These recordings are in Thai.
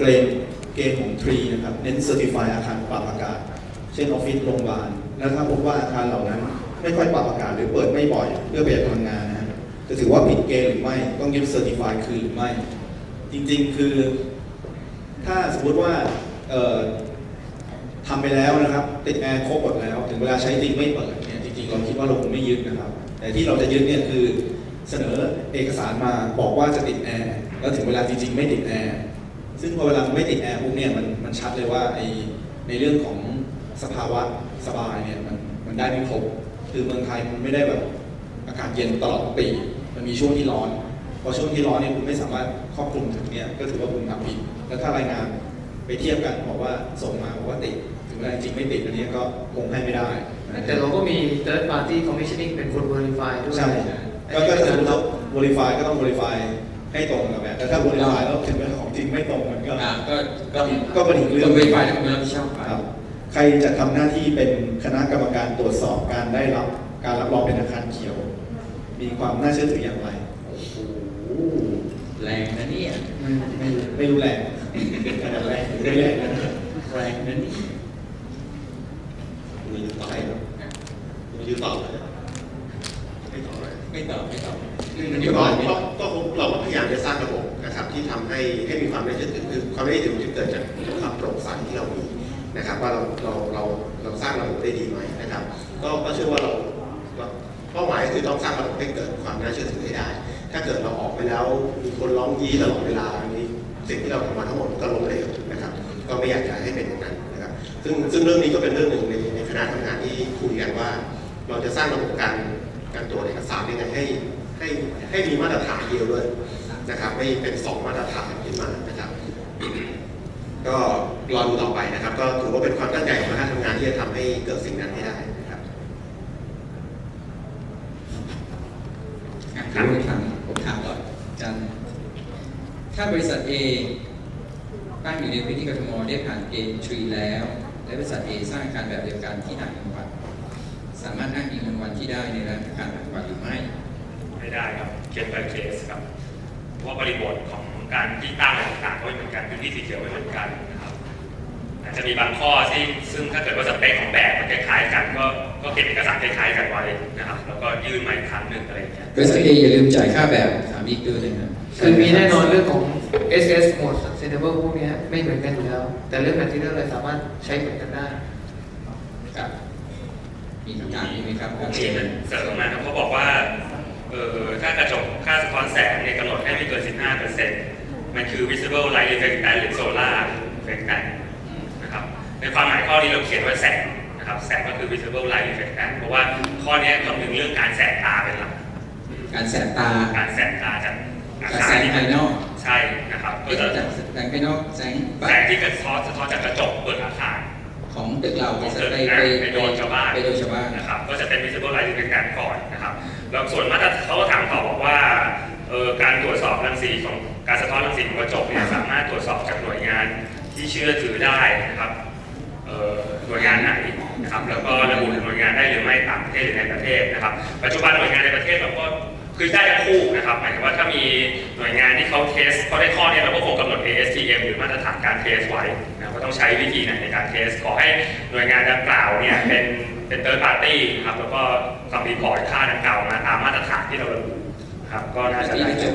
เกรนเกณฑ์ของทรีนะครับเน้นเซอร์ติฟายอาคารปรับอากาศ เช่นออฟฟิศโรงพยาบาลแล้วถ้าพบว่าอาคารเหล่านั้นไม่ค่อยปรับอากาศหรือเปิดไม่บ่อยเพื่อประหยัดพลังงานนะฮะจะถือว่าผิดเกณฑ์หรือไม่ต้องยึดเซอร์ติฟายคืนหรือไม่ จริงๆคือ ถ้าสมมติว่าทำไปแล้วนะครับ ติดแอร์ครบหมดแล้ว ถึงเวลาใช้จริงไม่เปิดเนี่ยจริงๆเราคิดว่าเราคงไม่ยึดนะครับ แต่ที่เราจะยึดเนี่ยคือเสนอเอกสารมาบอกว่าจะติดแอร์แล้วถึงเวลาจริงๆ ไม่ติดแอร์ ซึ่งพอเวลาไม่ติดแอร์ปุ๊บเนี่ยมันมันชัดเลยว่าไอในเรื่องของสภาวะสบายเนี่ยมันมันได้ไม่ครบคือเมืองไทยมันไม่ได้แบบอากาศเย็นตลอดปี มันมีช่วงที่ร้อน พอช่วงที่ร้อนเนี่ยคุณไม่สามารถครอบคลุมถึงเนี่ยก็ถือว่าคุณทำผิดแล้วถ้ารายงานไปเทียบกันบอกว่าส่งมาบอกว่าติดถึงเวลาจริงไม่ติดอันนี้ก็คงให้ไม่ได้นะแต่เราก็มี third party commissioning เป็นคน verify ด้วยใช่ก็ก็ถ้าสมมติเรา verify ก็ต้อง verify ให้ตรงกับแบบแต่ถ้า verify แล้วถึงเวลาของจริงไม่ตรงมันก็ อ่าก็ก็ก็เป็นอีกเรื่อง คนเวริฟายแล้วก็เป็นรับผิดชอบไปครับใครจะทำหน้าที่เป็นคณะกรรมการตรวจสอบการได้รับการรับรองเป็นอาคารเขียว มีความน่าเชื่อถืออย่างไร โอ้โหแรงนะเนี่ยไม่ไม่ไม่รู้แหละขนาดแรงหรือไม่แรงนะแรงนะเนี่ยมีต่อไหมมียืนต่อเลยไม่ต่อเลยไม่ตอบไม่ตอบเดี๋ยวก่อ ให้ให้มีความน่าเชื่อถือคือความน่าเชื่อถือมันจะเกิดจากความโปร่งใสที่เรามีนะครับ ว่าเราเราเราเราสร้างระบบได้ดีไหมนะครับ ก็ก็เชื่อว่าเราเป้าหมายคือต้องสร้างระบบให้เกิดความน่าเชื่อถือให้ได้ ถ้าเกิดเราออกไปแล้วมีคนร้องยี้ตลอดเวลาอันนี้สิ่งที่เราทำมาทั้งหมดก็ล้มเหลวนะครับ ก็ไม่อยากจะให้เป็นอย่างนั้นนะครับซึ่งซึ่งเรื่องนี้ก็เป็นเรื่องหนึ่งในในคณะทำงานที่คุยกันว่า เราจะสร้างระบบการการตรวจเอกสารยังไงให้ให้ให้มีมาตรฐานเดียวด้วย นะครับไม่เป็นสองมาตรฐานขึ้นมานะครับก็รอดูต่อไปนะครับ ก็ถือว่าเป็นความตั้งใจของคณะทำงานที่จะทำให้เกิดสิ่งนั้นให้ได้นะครับอะถามผมถามผมถามก่อนอาจารย์ถ้าบริษัท A ตั้งอยู่ในพื้นที่กทมได้ผ่านเกณฑ์ทรีแล้ว และบริษัท A สร้างอาคารแบบเดียวกันที่ต่างจังหวัดสามารถอ้างอิงรางวัลที่ได้ในร้านอาคารต่างจังหวัดหรือไม่ ไม่ได้ครับเคส by เคสครับเพราะ ว่าบริบทของการที่ตั้งอะไรต่างๆก็ไม่เหมือนกันพื้นที่สีเขียวไม่เหมือนกันนะครับอาจจะมีบางข้อที่ซึ่งถ้าเกิดว่าสเปคของแบบมันคล้ายๆกัน ก็ก็เก็บเอกสารคล้ายๆกันไว้นะครับแล้วก็ยื่นมาอีกครั้งหนึ่งอะไรอย่างเงี้ยบริษัท A อย่าลืมจ่ายค่าแบบถามอีกด้วยเลยนะคือมีแน่นอนเรื่องของ SS mode sustainable พวกเนี้ยไม่เหมือนกันอยู่แล้ว แต่เรื่อง material อะไรสามารถใช้เหมือนกันได้ครับมีคำถามอีกไหมครับผมมีเสริมมาครับเขาบอกว่า เออถ้ากระจกค่าสะท้อนแสงเนี่ยกำหนดให้ไม่เกิน 15%มันคือ visible light effect band หรือ solar effect band นะครับในความหมายข้อนี้เราเขียนว่าแสงนะครับแสงก็คือ visible light effect band เพราะว่าข้อนี้คำนึงเรื่องการแสงตาเป็นหลักการแสบตาการแสงตาจากอาการคาแสรงที่ภายนอกใช่นะครับก็ก็จะจะแสงภายนอกแสงแสงที่กระท้อนสะท้อนจากกระจกบนอาคารของตึกเราไปของตึกไปอะไปไปโดนชาวบ้านไปโดนชาวบ้านนะครับก็จะเป็น visible light effect band ก่อนนะครับ แล้วส่วนมาตรเขาถามต่อบอกว่าการตรวจสอบรังสีของการสะท้อนรังสีของกระจกเนี่ยสามารถตรวจสอบจากหน่วยงานที่เชื่อถือได้นะครับหน่วยงานไหนนะครับแล้วก็ระบุหน่วยงานได้หรือไม่ต่างประเทศหรือในประเทศนะครับ ปัจจุบันหน่วยงานในประเทศเราก็คือได้ทั้งคู่นะครับหมายถึงว่าถ้ามีหน่วยงานที่เขาเทสเขาได้ข้อเนี้เราก็คงกำหนด ASTM หรือมาตรฐานการเทสไว้นะว่าต้องใช้วิธีไหนในการเทสขอให้หน่วยงานดังกล่าวเนี่ยเป็น เป็น third party นะครับแล้วก็ทำรีพอร์ตค่าดังกล่าวมาตามมาตรฐานที่เราระบุครับก็น่าจะที่ได้กระจจกบ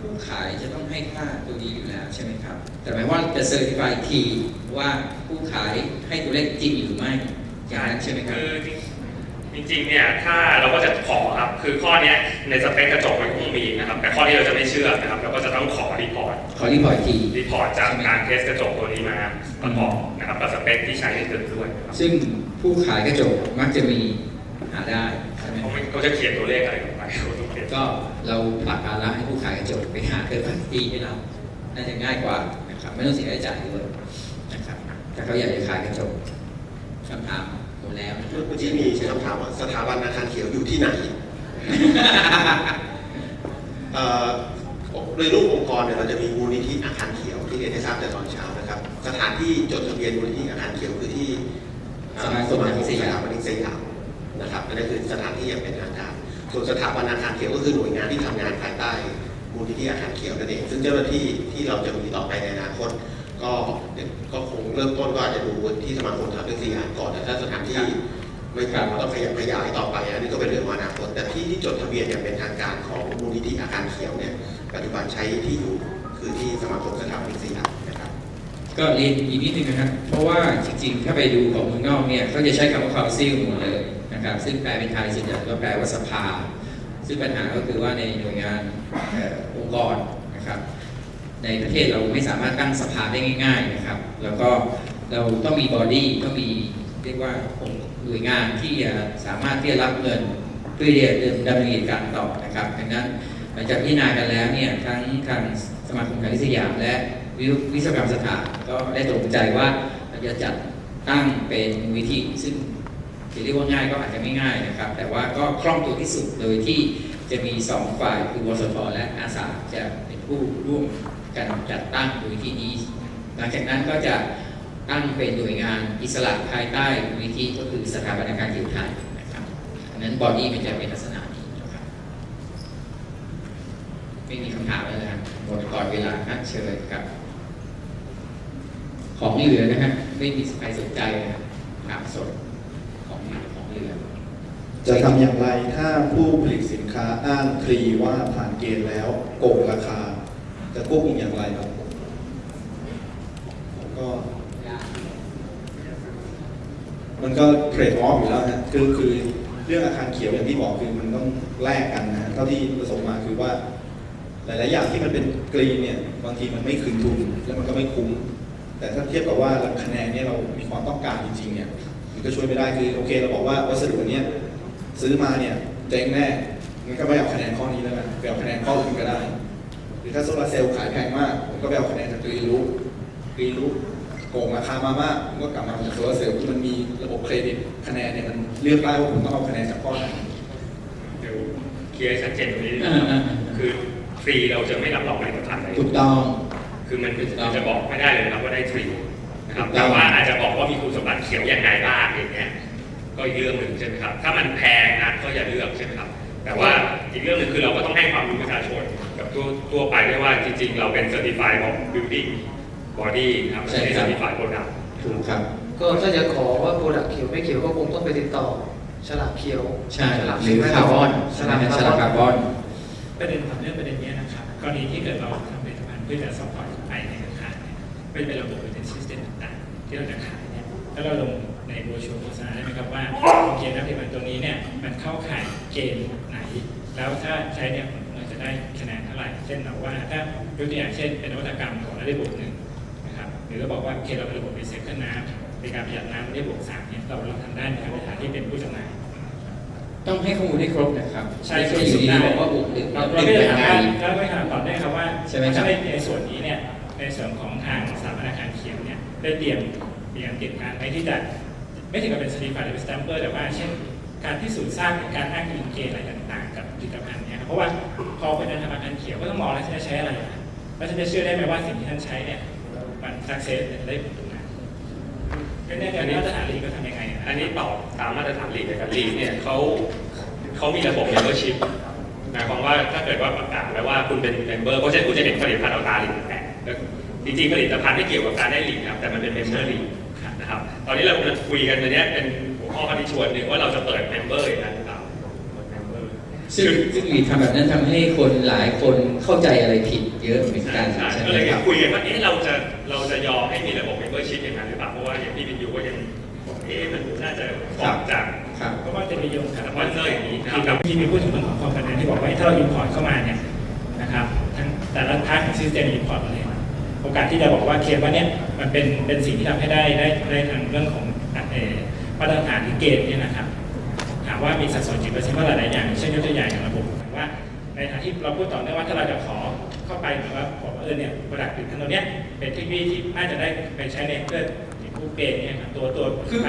ผู้ขายจะต้องให้ค่าตัวนี้อยู่แล้วใช่ไหมครับ แต่หมายว่าจะเซอร์ติฟายทีว่าผู้ขายให้ตัวเลขจริงหรือไม่อย่างนั้นใช่ไหมครับคือจริงๆเนี่ยถ้าเราก็จะขอครับคือข้อเนี้ยในสเปคกระจกมันคงมีนะครับแต่ข้อนี้เราจะไม่เชื่อนะครับเราก็จะต้องขอรีพอร์ตขอรีพอร์ตทีรีพอร์ตจากการเทสกระจกตัวนี้มาประกอบนะครับกับสเปคที่ใช้ในตึกด้วยครับซึ่ง ผู้ขายกระจกมักจะมีหาได้ใช่ไหมเขาไม่เขาจะเขียนตัวเลขอะไรลงไปเขาต้องเขียนก็เราผลักภาระให้ผู้ขายกระจกไปหาเกิดพันตีให้เรา น่าจะง่ายกว่านะครับไม่ต้องเสียค่าใช้จ่ายด้วยนะครับถ้าเขาอยากจะขายกระจกคำถามหมดแล้วนะครับ เมื่อกี้มีคำถามว่าสถาบันอาคารเขียวอยู่ที่ไหน เอ่อโดยรูปองค์กรเนี่ยเราจะมีมูลนิธิอาคารเขียวที่เรียนให้ทราบแต่ตอนเช้านะครับ สถานที่จดทะเบียนมูลนิธิอาคารเขียวคือที่เอ่อ สมาคมสมาคมสยามถาปนิกสยามนะครับนนั้นคือสถานที่อย่างเป็นทางการส่วนสถาบันอาคารเขียวก็คือหน่วยงานที่ทำงานภายใต้มูลนิธิอาคารเขียวนั่นเองซึ่งเจ้าหน้าที่ที่เราจะมีต่อไปในอนาคต ก็ก็คงเริ่มต้นก็อาจจะดูที่สมาคมสถานเรื่องสี่อันก่อนแต่ถ้าสถานที่ไม่พอต้องขยับขยายต่อไปอันนี้ก็เป็นเรื่องของอนาคต แต่ที่ที่จดทะเบียนอย่างเป็นทางการของมูลนิธิอาคารเขียวเนี่ยปัจจุบันใช้ที่อยู่คือที่สมาคมสถาบันนะครับ ก็เรียนอีกนิดนึงนะครับ เพราะว่าจริงๆ ถ้าไปดูของเมืองนอกเนี่ยเขาจะใช้คำว่า council หมดเลยนะครับ ซึ่งแปลเป็นไทยส่วนใหญ่ก็แปลว่าสภา ซึ่งปัญหาก็คือว่าในหน่วยงานองค์กรนะครับ ในประเทศเราไม่สามารถตั้งสภาได้ง่าย ๆนะครับ แล้วก็เราต้องมีบอดี้ต้องมีเรียกว่าองค์หน่วยงานที่จะสามารถที่จะรับเงินเพื่อที่จะดำเนินการต่อนะครับดังนั้นหลังจากพิจารณากันแล้วเนี่ยทั้งทางสมาคมการวิทยามและ วิวิศวกรรมสถานก็ได้ตกลงใจว่าเราจะจัดตั้งเป็นมูลิธิซึ่งจะเรียกว่าง่ายก็อาจจะไม่ง่ายนะครับ แต่ว่าก็คล่องตัวที่สุดโดยที่จะมีสองฝ่ายคือวสทและอาสาจะเป็นผู้ร่วมกันจัดตั้งมูลิธินี้ หลังจากนั้นก็จะตั้งเป็นหน่วยงานอิสระภายใต้มูลิธิก็คือสถาบันการเขียวไทยนะครับอันนั้นบอดี้มันจะเป็นลักษณะนี้นะครับไม่มีคำถามแล้วนะหมดก่อนเวลานะเชิญครับ ของเหลือนะฮะไม่มีใครสนใจนะครับถามสดของของเหลือ จะทำอย่างไรถ้าผู้ผลิตสินค้าอ้างทรีว่าผ่านเกณฑ์แล้วโกงราคา จะควบคุมอย่างไรครับก็มันก็เทรดออฟอยู่แล้วฮะคือคือเรื่องอาคารเขียวอย่างที่บอกคือมันต้องแลกกันนะฮะเท่าที่ประสบมาคือว่า หลาย ๆ อย่างที่มันเป็นกรีนเนี่ยบางทีมันไม่คืนทุนแล้วมันก็ไม่คุ้ม แต่ถ้าเทียบกับว่าคะแนนเนี่ยเรามีความต้องการจริงๆเนี่ยมันก็ช่วยไม่ได้คือโอเคเราบอกว่าวัสดุอันเนี้ยซื้อมาเนี่ยเจ๊งแน่งั้นก็ไม่เอาคะแนนข้อนี้แล้วกันไปเอาคะแนนข้ออื่นก็ได้ หรือถ้าโซลาร์เซลล์ขายแพงมากผมก็ไปเอาคะแนนจากกรีนรู้กรีนรู้โกงราคามามากผมก็กลับมาจากโซลาร์เซลล์ที่มันมีระบบเครดิตคะแนนเนี่ยมันเลือกได้ว่าผมต้องเอาคะแนนจากข้อไหนเดี๋ยวเคลียร์ให้ชัดเจนตรงนี้อ่าอ่าอ่าคือฟรีเราจะไม่รับรองผลิตภัณฑ์เลยถูกต้อง คือมันมันจะบอกไม่ได้เลยนะครับว่าได้ฟรีนะครับถูกต้แต่องว่าอาจจะบอกว่ามีคุณสมบัติเขียวยังไงบ้างอย่างเงี้ยก็อีกเรื่องหนึ่งใช่ไหมครับ ถ้ามันแพงนะก็อย่าเลือกใช่ไหมครับ แต่ว่าอีกเรื่องหนึ่งคือเราก็ต้องให้ความรู้ประชาชน กับตัวตัวไปด้วยว่าจริง ๆ เราเป็น certified ของ building body นะครับไม่ใช่ certified product ถูกครับ ก็ถ้าจะขอว่าโปรดักเขียวไม่เขียวก็คงต้องไปติดต่อฉลากเขียวใช่ฉลากหรือคาร์บอนใช่ไหมฮะฉลากคาร์บอนประเด็นของเรื่องประเด็นเนี้ยนะครับกรณีที่เกิดเราทำผลิตภัณฑ์เพื่อจะซัพพอร์ตไปในราคา เนี่ยเป็นเป็นระบบเป็นซิสเต็มต่างๆ ที่เราจะขายเนี่ยแล้วเราลงในโบรชัวร์โฆษณาได้ไหมครับว่าโอเคนะผลิตภัณฑ์ตัวนี้เนี่ยมันเข้าข่ายเกณฑ์ไหน แล้วถ้าใช้เนี่ยเราจะได้คะแนนเท่าไหร่ เช่นเราว่าถ้ายกตัวอย่างเช่นเป็นนวัตกรรมของเราได้บวกหนึ่งนะครับหรือเราบอกว่าโอเคเราเป็นระบบรีไซเคิลน้ำในการประหยัดน้ำได้บวกสามเนี่ยเราเราทำได้ในฐานะที่เป็นผู้จำหน่ายต้องให้ข้อมูลให้ครบนะครับใช่ไม่ใช่อยู่ดีๆบอกว่าบุกหนึ่งเราหเรานึ่งไม่ได้เป็นถามไงว่าเราไม่ถามตอบได้ครับว่าใช่ไหมครับในส่วนนี้เนี่ย ในส่วนของทางสถาบันอาคารเขียวเนี่ยได้เตรียมเตรียมเตรียมการไว้ที่จะไม่ถึงกับเป็นสตีฟายหรือเป็นสแตมเปอร์แต่ว่าเช่นการพิสูจน์ทรางการอ้างอิงเกณฑ์อะไรต่างๆ กับผลิตภัณฑ์เนี่ยเพราะว่าพอเป็นธนาคารเขียวก็ต้องมองแล้วฉันจะใช้อะไรแล้วฉันจะเชื่อได้ไหมว่าสิ่งที่ฉันใช้เนี่ยมันสักเซสได้ผลตรงนั้นก็แน่ใจว่าสถานลีก็ทำยังไงอันนี้ตอบตามมาตรฐานลีกเลยครับลีกเนี่ยเขาเขามีระบบ membership หมายความว่าถ้าเกิดว่าประกาศแล้วว่าคุณเป็น member เพราะฉะนั้นคุณจะเห็นผลิตภัณฑ์เอาตาลีกแปะ จริงๆผลิตภัณฑ์ไม่เกี่ยวกับการได้ลีกนะครับแต่มันเป็น member ลีกนะครับตอนนี้เรากำลังคุยกันตัวเนี้ยเป็นหัวข้อที่ชวนหนึ่งว่าเราจะเปิด member อย่างนั้นหรือเปล่า member ซึ่งซึ่งมีทำแบบนั้นทำให้คนหลายคนเข้าใจอะไรผิดเยอะเหมือนกันใช่ใช่ก็ไหเลมยครับคุยกันว่าเอ๊ะเราจะเราจะยอมให้มีระบบ membership อย่างนั้นหรือเปล่าเพราะว่าอย่างพี่บินยูก็ยังบอกเอ๊ะมันน่าจะออกจากครับเพราะว่าจะไปโยงกับวันเนอร์อย่างนี้นะครับที่มีพูดถึงเรื่องของความขัดแย้งที่บอกว่าถ้าเราอินพอร์ตเข้ามาเนี่ยนะครับทั้งแต่ละพาร์ทของซิสเต็มอินพอร์ตมาเลย โอกาสที่จะบอกว่าเคลมว่าเนี่ยมันเป็นเป็นสิ่งที่ทำให้ได้ได้ได้ทางเรื่องของมาตรฐานหรือเกณฑ์เนี่ยนะครับ ถามว่ามีสัดส่วนกี่เปอร์เซ็นต์ว่าหลายๆอย่าง เช่นยกตัวอย่างอย่างระบบว่าในฐานะที่เราพูดต่อเนื่องว่าถ้าเราจะขอเข้าไปหรือว่าบอกว่าเออเนี่ยโปรดักต์หรือตัวเนี้ยเป็นเทคโนโลยีที่น่าจะได้ไปใช้ในเพื่อผู้เกณฑ์เนี่ยครับตัวตัวคือ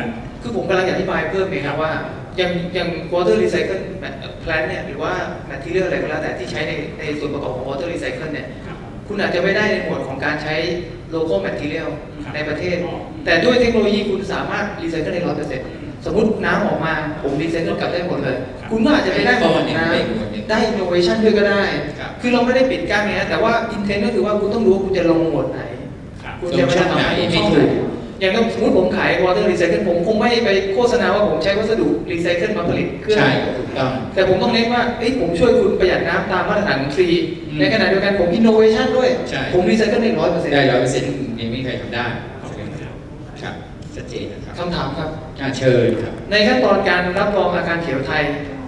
คือผมกำลังอธิบายเพิ่มเองครับว่าอย่างอย่าง water recycle plant เนี่ยหรือว่า material อะไรก็แล้วแต่ที่ใช้ในในส่วนประกอบของ water recycle เนี่ย ครับคุณอาจจะไม่ได้ในหมวดของการใช้ local material ครับในประเทศ แต่ด้วยเทคโนโลยีคุณสามารถรีไซเคิลได้ร้อยเปอร์เซ็นต์สมมติน้ำออกมาผมรีไซเคิลกลับได้หมดเลย คุณก็อาจจะไปได้หมดน้ำได้อินโนเวชันด้วยก็ได้ครับคือเราไม่ได้ปิดกั้นไงนะแต่ว่าอินเทนก็คือว่าคุณต้องรู้ว่าคุณจะลงหมวดไหนครับคุณจะไม่ได้ทำให้ช่องไหน อย่างสมมติผมขาย water recycle ผมคงไม่ไปโฆษณาว่าผมใช้วัสดุรีไซเคิลมาผลิตเครื่องใช่ถูกต้องแต่ผมต้องเน้นว่าเอ้ยผมช่วยคุณประหยัดน้ำตามมาตรฐานของทรีอืมในขณะเดียวกันผมอินโนเวชันด้วยใช่ผมรีไซเคิลได้ร้อยเปอร์เซ็นต์ได้ร้อยเปอร์เซ็นต์ยังไม่มีใครทำได้ขอบคุณครับครับชัดเจนนะครับคำถามครับอ่าเชิญครับ ในขั้นตอนการรับรองอาคารเขียวไทย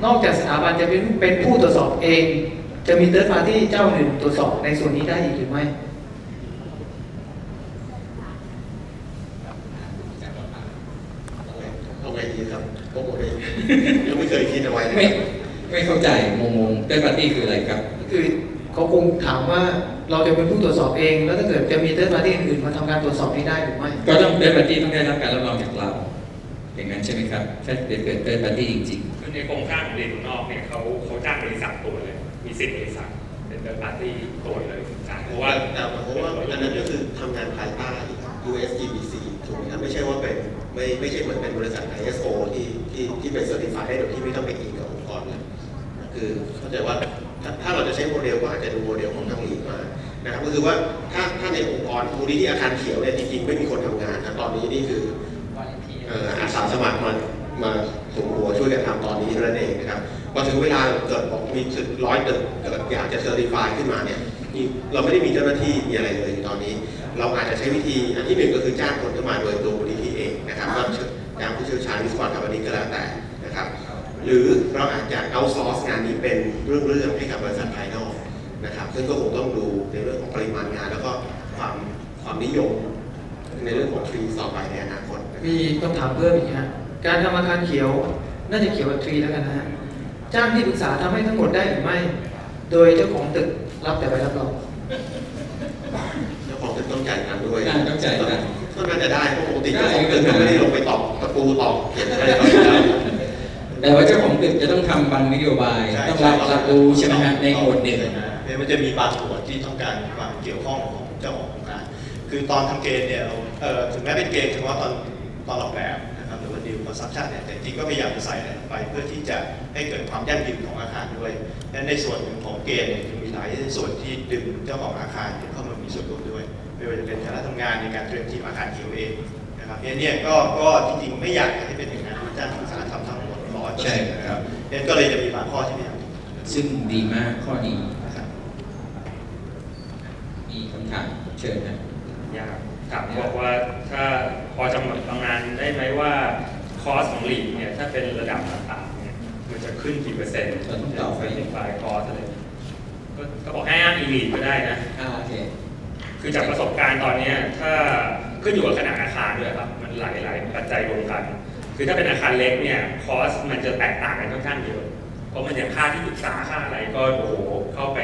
นอกจากสถาบันจะเป็นเป็นผู้ตรวจสอบเอง จะมีเติร์ดพาร์ตี้เจ้าหนึ่งตรวจสอบในส่วนนี้ได้อีกหรือไม่ เอาไงดีครับพวกผมเองยังไม่เคยคิดเอา ไว้นะไม่ไม่เข้าใจงงงเป็นปาร์ตี้คืออะไรครับ คือเขาคงถามว่าเราจะเป็นผู้ตรวจสอบเอง แล้วถ้าเกิดจะมีเติร์ดพาร์ตี้อื่นๆมาทำการตรวจสอบนี้ได้หรือไม่ก็ต้องเดินปาร์ตี้ต้องได้รับการรับรองจากเรา อย่างนั้นใช่ไหมครับถ้าเกิดเกิดเดินปาร์ตี้จริงคือในโครงสร้างของเรียนนอกเนี่ยเขาเขาจ้างบริษัทตัวเลย มีสิทธิ์บริษัทเป็นเติร์ดปาร์ตี้ตัวเลยจ้างเพเพราะราะว่าว่าแต่เพราะว่าอันนั้นก็คือทำงานภายใต้ USGBC ถูกไหมครับไม่ใช่ว่าเป็นไม่ไม่ใช่เหมือนเป็นบริษัท ISO ที่ที่ที่เป็นเซอร์ติฟายได้โดยที่ไม่ต้องไปอิง คือเข้าใจว่าถ้าถ้าเราจะใช้โมเดลก็อาจจะดูโมเดลของทางลีดมานะครับก็คือว่าถ้าถ้าในองค์กรมูลนิธิอาคารเขียวเนี่ยจริงๆไม่มีคนทำงานนะตอนนี้นี่คือเอ่ออาสาสมัครมามาสุมหัวช่วยกันทำตอนนี้เท่านั้นเองนะครับพอถึงเวลาเกิดบอกมีถึงร้อยตึกเกิดอยากจะเซอร์ติฟายขึ้นมาเนี่ยนี่เราไม่ได้มีเจ้าหน้าที่มีอะไรเลยตอนนี้ เราอาจจะใช้วิธีอันที่หนึ่งก็คือจ้างคนเข้ามาโดยตัวมูลนิธิเองนะครับก็จ้างผู้เชี่ยวชาญวิศวกรรมอันนี้ก็แล้วแต่นะครับ หรือเราอาจจะเอาซอร์สงาน นะครับซึ่งก็คงต้องดูในเรื่องของปริมาณงาน แล้วก็ความความนิยมในเรื่องของทรีต่อไปในอนาคตนะครับมีคำถามเพิ่มอีกฮะการทำอาคารเขียวน่าจะเขียวกับทรีแล้วกันนะฮะจ้างที่ปรึกษาทำให้ทั้งหมดได้หรือไม่ โดยเจ้าของตึกรับแต่ใบรับรองเจ้าของตึกต้องจ่ายตังค์ด้วยอ่าต้องจ่ายตังค์ก็น่าจะได้เพราะปกติได้เจ้าของตึกก็ไม่ได้ลงไปตอกตะปูตอกเขียนอะไรก็ได้ๆแต่ว่าเจ้าของตึกจะต้องทำบางนโยบาย ต้องรับรับรู้ใช่ไหมฮะในหมวดหนึ่ง เนี่ยมันจะมีบางส่วนที่ต้องการความเกี่ยวข้องของเจ้าของโครงการคือตอนทำเกณฑ์เนี่ยเราเอ่อถึงแม้เป็นเกณฑ์เฉพาะตอนตอนออกแบบนะครับหรือว่าดีลคอนซัพชันเนี่ยแต่จริงก็พยายามจะใส่อะไรลงไปเพื่อที่จะให้เกิดความยั่งยืนของอาคารด้วยและในส่วนของเกณฑ์เนี่ยจะมีหลายส่วนที่ดึงเจ้าของอาคารเข้ามามีส่วนร่วมด้วยไม่ว่าจะเป็นคณะทำงานในการเตรียมทีมอาคารเขียวเองนะครับเนี่ยเนี่ยก็ก็จริงๆไม่อยากให้เป็นอย่างนั้นอาจารย์ศึกษาทำทั้งหมดร้อยเปอร์ใช่เซ็นต์คนะครัรับบเนี่ยก็เลยจะมีบางข้อที่ไม่อยากซึ่งดีมากข้อนี้นะ ครับมีคำถามเชิญนะอยากถามบอกว่าถ้าพอจำหนดบางงานได้ไหมว่าคอสของลีกเนี่ยถ้าเป็นระดับต่างๆเนี่ยมันจะขึ้นกี่เปอร์เซ็นต์เราต้องตอบไปเป็นไฟคอสอะไรก็ก็บอกให้อ้างอีลีกก็ได้นะอ่าโอเคคือจากประสบการณ์ตอนเนี้ยถ้าขึ้นอยู่กับขนาดอาคารด้วยครับ มันหลายหลายปัจจัยรวมกัน คือถ้าเป็นอาคารเล็กเนี่ยคอสมันจะแตกต่างกันค่อนข้างเยอะเพราะมันอย่างค่าที่ปรึกษาค่าอะไรก็โอ้โหเข้าไป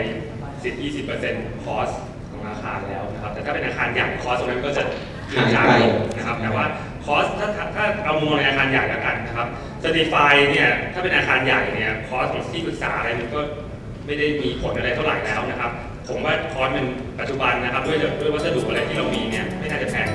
10-20%คอสของอาคารแล้วนะครับแต่ถ้าเป็นอาคารใหญ่คอสตรงนั้นก็จะยืนยาวลงนะครับแต่ว่าคอสถ้าถ้าถ้าเอามุมมองในอาคารใหญ่แล้วกันนะครับ Certify เนี่ยถ้าเป็นอาคารใหญ่เนี่ยคอสของที่ปรึกษาอะไรมันก็ไม่ได้มีผลอะไรเท่าไหร่แล้วนะครับ ผมว่าคอร์สมันปัจจุบันนะครับด้วยด้วยวัสดุอะไรที่เรามีเนี่ยไม่น่าจะแพง